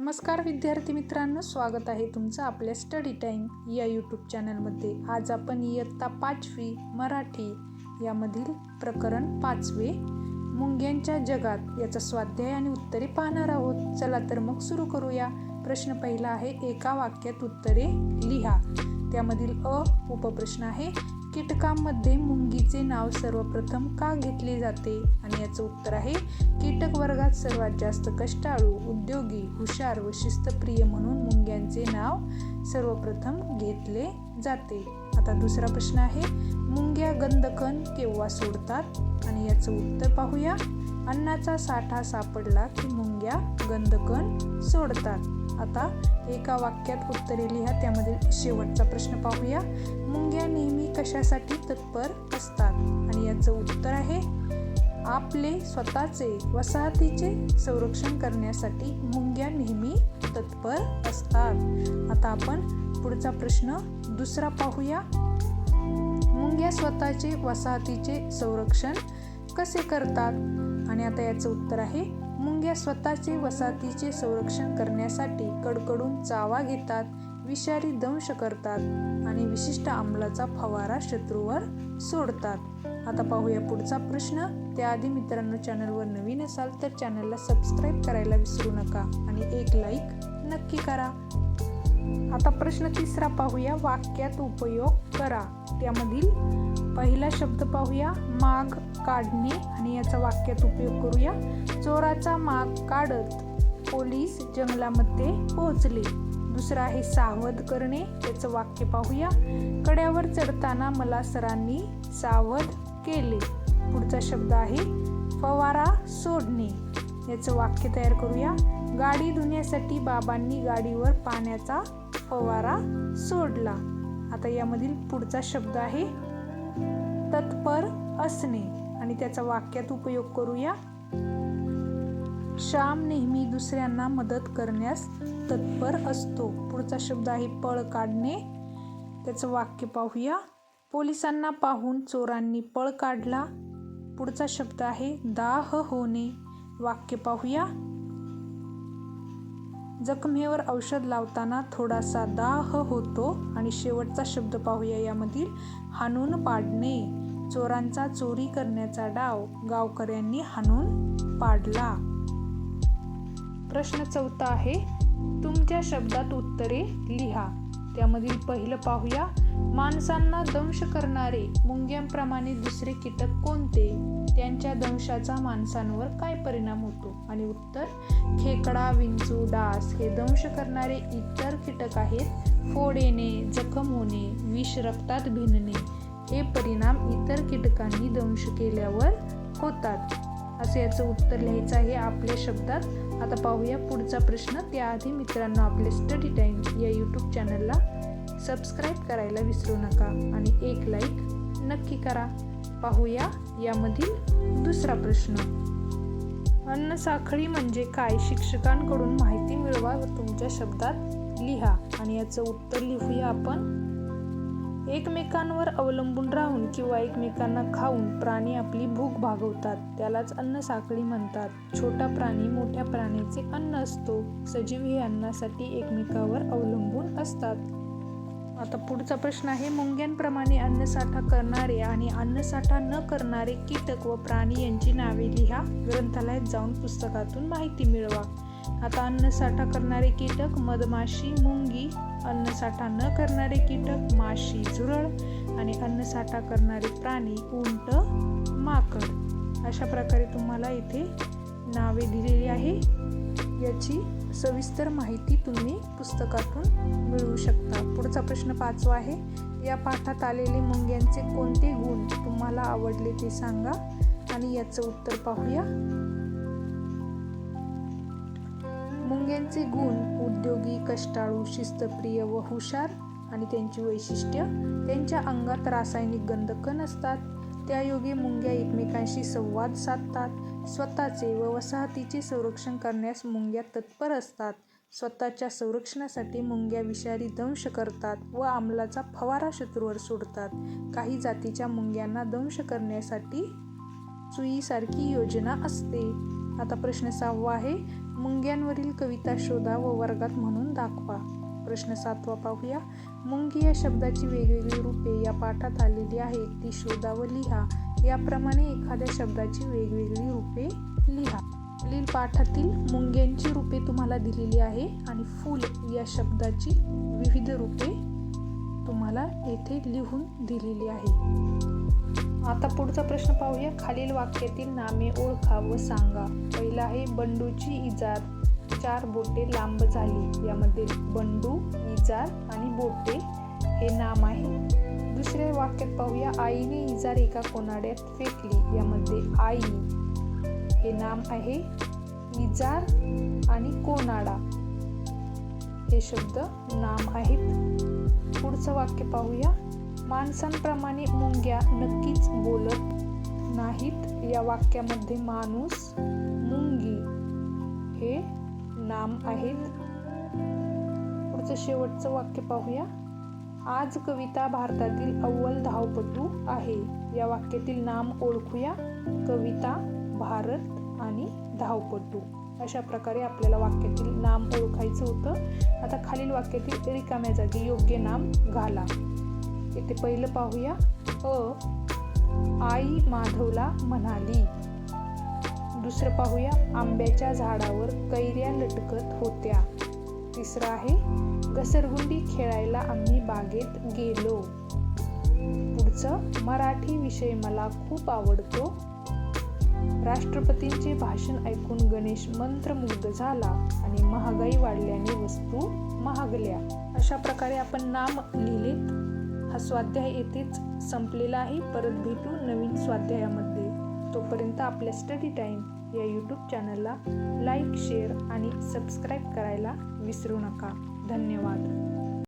नमस्कार विद्यार्थी मित्रांनो स्वागत आहे तुमचं आपल्या स्टडी टाईम या यूट्यूब चॅनलमध्ये आज आपण इयत्ता पाचवी मराठी यामधील प्रकरण पाचवे मुंग्यांच्या जगात याचा स्वाध्याय आणि उत्तरे पाहणार आहोत. चला तर मग सुरू करूया. प्रश्न पहिला आहे एका वाक्यात उत्तरे लिहा. त्यामधील अ उपप्रश्न आहे कीटकांमध्ये मुंगीचे नाव सर्वप्रथम का घेतले जाते? आणि याचं उत्तर आहे कीटक वर्गात सर्वात जास्त कष्टाळू उद्योगी हुशार व शिस्तप्रिय म्हणून मुंग्यांचे नाव सर्वप्रथम घेतले जाते. आता दुसरा प्रश्न आहे मुंग्या गंधकण केव्हा सोडतात? आणि याचं उत्तर पाहूया. अन्नाचा साठा सापडला की मुंग्या गंधकण सोडतात. आता एका वाक्यात उत्तरे लिहा त्यामध्ये शेवटचा प्रश्न पाहूया. मुंग्या नेहमी कशासाठी तत्पर असतात? आणि याचं उत्तर आहे आपले स्वतःचे वसाहतीचे संरक्षण करण्यासाठी मुंग्या नेहमी तत्पर असतात. आता आपण पुढचा प्रश्न दुसरा पाहूया. मुंग्या स्वतःचे वसाहतीचे संरक्षण कसे करतात? आणि आता याचं उत्तर आहे मुंग्या स्वतःचे वसाहतीचे संरक्षण करण्यासाठी कडकडून चावा घेतात विषारी दंश करतात आणि विशिष्ट अंमलाचा फवारा शत्रूवर सोडतात. आता पाहूया पुढचा प्रश्न. त्याआधी मित्रांनो चॅनलवर नवीन असाल तर चॅनलला सबस्क्राईब करायला विसरू नका आणि एक लाईक नक्की करा. आता प्रश्न तिसरा पाहूया. वाक्यात उपयोग करा. त्यामधील पहिला शब्द पाहूया. माग काढणे आणि याचा वाक्यात उपयोग करूया. चोराचा माग काढत पोलीस जंगलामध्ये पोहोचले. दुसरा आहे सावध करणे याचं वाक्य पाहूया. कड्यावर चढताना मला सरांनी सावध केले. पुढचा शब्द आहे फवारा सोडणे. याचं वाक्य तयार करूया. गाडी धुण्यासाठी बाबांनी गाडीवर पाण्याचा फवारा सोडला. आता यामधील पुढचा शब्द आहे तत्पर असणे. आणि त्याचा वाक्यात उपयोग करूया. श्याम नेहमी दुसऱ्यांना मदत करण्यास तत्पर असतो. पुढचा शब्द आहे पळ काढणे. त्याचं वाक्य पाहूया. पोलिसांना पाहून चोरांनी पळ काढला. पुढचा शब्द आहे दाह होणे. वाक्य पाहूया. जखमेवर औषध लावताना थोडासा दाह होतो आणि शेवटचा शब्द पाहूया यामधील हाणून पाडणे. चोरांचा चोरी करण्याचा डाव गावकऱ्यांनी हाणून पाडला. प्रश्न चौथा आहे तुमच्या शब्दात उत्तरे लिहा. त्यामधील पहिलं पाहूया माणसांना दंश करणारे मुंग्यांप्रमाणे दुसरे कीटक कोणते? त्यांच्या दंशाचा माणसांवर काय परिणाम होतो? आणि उत्तर खेकडा विंचू डास हे दंश करणारे इतर कीटक आहेत. फोड येणे जखम होणे विष रक्तात भिनणे हे परिणाम इतर कीटकांनी दंश केल्यावर होतात. असे याचं उत्तर लिहायचं आहे आपल्या शब्दात. आता पाहूया पुढचा प्रश्न. त्याआधी मित्रांनो आपले स्टडी टाईम या यूट्यूब चॅनलला सबस्क्राईब करायला विसरू नका आणि एक लाईक नक्की करा. पाहूया यामधील दुसरा प्रश्न. अन्न साखळी म्हणजे काय? शिक्षकांकडून माहिती मिळवा तुमच्या शब्दात लिहा आणि याचं उत्तर लिहूया आपण. एकमेकांवर अवलंबून राहून किंवा एकमेकांना खाऊन प्राणी आपली भूक भागवतात. त्यालाच अन्न साखळी म्हणतात. छोटा प्राणी मोठ्या प्राण्याचे अन्न असतो. सजीव हे अन्नासाठी एकमेकावर अवलंबून असतात. आता पुढचा प्रश्न आहे मुंग्यांप्रमाणे अन्नसाठा करणारे आणि अन्नसाठा न करणारे कीटक व प्राणी यांची नावे लिहा. ग्रंथालयात जाऊन पुस्तकातून माहिती मिळवा. आता अन्नसाठा करणारे कीटक मधमाशी मुंगी अन्नसाठा न करणारे कीटक माशी झुरळ आणि अन्नसाठा करणारे प्राणी उंट माकड. अशा प्रकारे तुम्हाला इथे नावे दिलेली आहे. याची सविस्तर माहिती तुम्ही पुस्तकातून मिळवू शकता. पुढचा प्रश्न पाचवा आहे. या पाठात आलेले मुंग्यांचे कोणते गुण तुम्हाला आवडले ते सांगा आणि याचं उत्तर पाहूया. मुंग्यांचे गुण उद्योगी कष्टाळू शिस्तप्रिय व हुशार आणि त्यांची वैशिष्ट्य त्यांच्या अंगात रासायनिक गंधक नसतात त्यायोगे मुंग्या एकमेकांशी संवाद साधतात. स्वतःचे व वसाहतीचे संरक्षण करण्यास मुंग्या तत्पर असतात. स्वतःच्या संरक्षणासाठी मुंग्या विषारी दंश करतात व आमलाचा फवारा शत्रूवर सोडतात. काही जातीच्या मुंग्यांना दंश करण्यासाठी चुईसारखी योजना असते. आता प्रश्न सहावा आहे. मुंग्यांवरील कविता शोधा व वर्गात म्हणून दाखवा. प्रश्न सातवा पाहूया. मुंगी या शब्दाची वेगवेगळी रूपे या पाठात आलेली आहेत. ती शोधा व लिहा. याप्रमाणे एखाद्या शब्दाची वेगवेगळी रूपे लिहा. खालील पाठातील मुंग्यांची रूपे तुम्हाला दिलेली आहे आणि फूल या शब्दाची विविध रूपे तुम्हाला येथे लिहून दिलेली आहे. आता पुढचा प्रश्न पाहूया. खालील वाक्यातील नामे ओळखा व सांगा. पहिला आहे बंडूची इजार. चार बोटे लांब झाली. यामध्ये बंडू इजार आणि बोटे हे नाम आहे. दुसऱ्या वाक्यात पाहूया. आईने इजार एका कोनाड्यात फेकली. यामध्ये आई हे नाम आहे. इजार आणि कोनाडा हे शब्द नाम आहेत. पुढचं वाक्य पाहूया. माणसांप्रमाणे मुंग्या नक्कीच बोलत नाहीत. या वाक्यामध्ये माणूस नाम आहेत पुढचं शेवटचं वाक्य पाहूया. आज कविता भारतातील अव्वल धावपटू आहे. या वाक्यातील नाम ओळखूया. कविता भारत आणि धावपटू. अशा प्रकारे आपल्याला वाक्यातील नाम ओळखायचं होतं. आता खालील वाक्यातील रिकाम्या जागी योग्य नाम घाला. येथे पहिलं पाहूया. अ. आई माधवला म्हणाली दुसरं पाहूया. आंब्याच्या झाडावर कैऱ्या लटकत होत्या. तिसरं आहे घसरगुंडी खेळायला आम्ही बागेत गेलो. पुढचं मराठी विषय मला खूप आवडतो. राष्ट्रपतींचे भाषण ऐकून गणेश मंत्रमुग्ध झाला आणि महागाई वाढल्याने वस्तू महागल्या. अशा प्रकारे आपण नाम लिहिलेत हा स्वाध्याय येथेच संपलेला आहे. परत भेटू नवीन स्वाध्यायामध्ये. तोपर्यंत आपल्या स्टडी टाईम या यूट्यूब चॅनलला लाईक शेअर आणि सबस्क्राईब करायला विसरू नका. धन्यवाद.